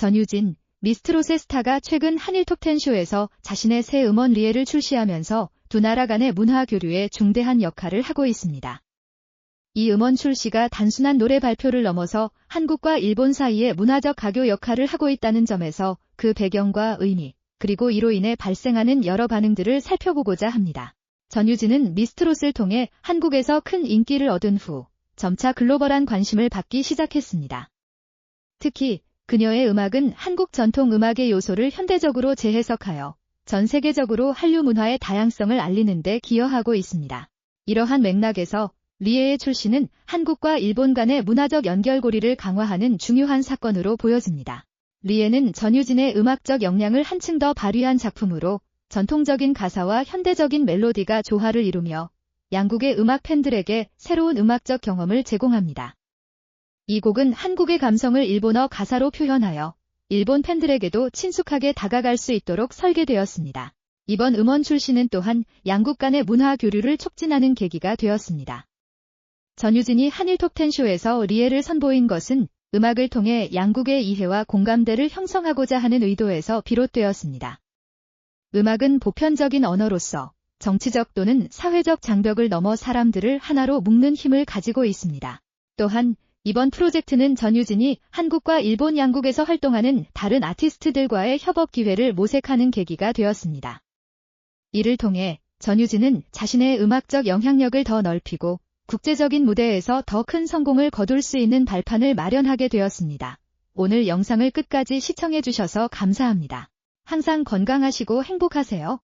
전유진, 미스트롯의 스타가 최근 한일 톱텐쇼에서 자신의 새 음원 리에를 출시하면서 두 나라 간의 문화 교류에 중대한 역할을 하고 있습니다. 이 음원 출시가 단순한 노래 발표를 넘어서 한국과 일본 사이의 문화적 가교 역할을 하고 있다는 점에서 그 배경과 의미, 그리고 이로 인해 발생하는 여러 반응들을 살펴보고자 합니다. 전유진은 미스트롯을 통해 한국에서 큰 인기를 얻은 후 점차 글로벌한 관심을 받기 시작했습니다. 특히 그녀의 음악은 한국 전통 음악의 요소를 현대적으로 재해석하여 전 세계적으로 한류 문화의 다양성을 알리는 데 기여하고 있습니다. 이러한 맥락에서 리에의 출시는 한국과 일본 간의 문화적 연결고리를 강화하는 중요한 사건으로 보여집니다. 리에는 전유진의 음악적 역량을 한층 더 발휘한 작품으로 전통적인 가사와 현대적인 멜로디가 조화를 이루며 양국의 음악 팬들에게 새로운 음악적 경험을 제공합니다. 이 곡은 한국의 감성을 일본어 가사로 표현하여 일본 팬들에게도 친숙하게 다가갈 수 있도록 설계되었습니다. 이번 음원 출시는 또한 양국 간의 문화 교류를 촉진하는 계기가 되었습니다. 전유진이 한일 톱텐쇼에서 리에를 선보인 것은 음악을 통해 양국의 이해와 공감대를 형성하고자 하는 의도에서 비롯되었습니다. 음악은 보편적인 언어로서 정치적 또는 사회적 장벽을 넘어 사람들을 하나로 묶는 힘을 가지고 있습니다. 또한 이번 프로젝트는 전유진이 한국과 일본 양국에서 활동하는 다른 아티스트들과의 협업 기회를 모색하는 계기가 되었습니다. 이를 통해 전유진은 자신의 음악적 영향력을 더 넓히고 국제적인 무대에서 더 큰 성공을 거둘 수 있는 발판을 마련하게 되었습니다. 오늘 영상을 끝까지 시청해주셔서 감사합니다. 항상 건강하시고 행복하세요.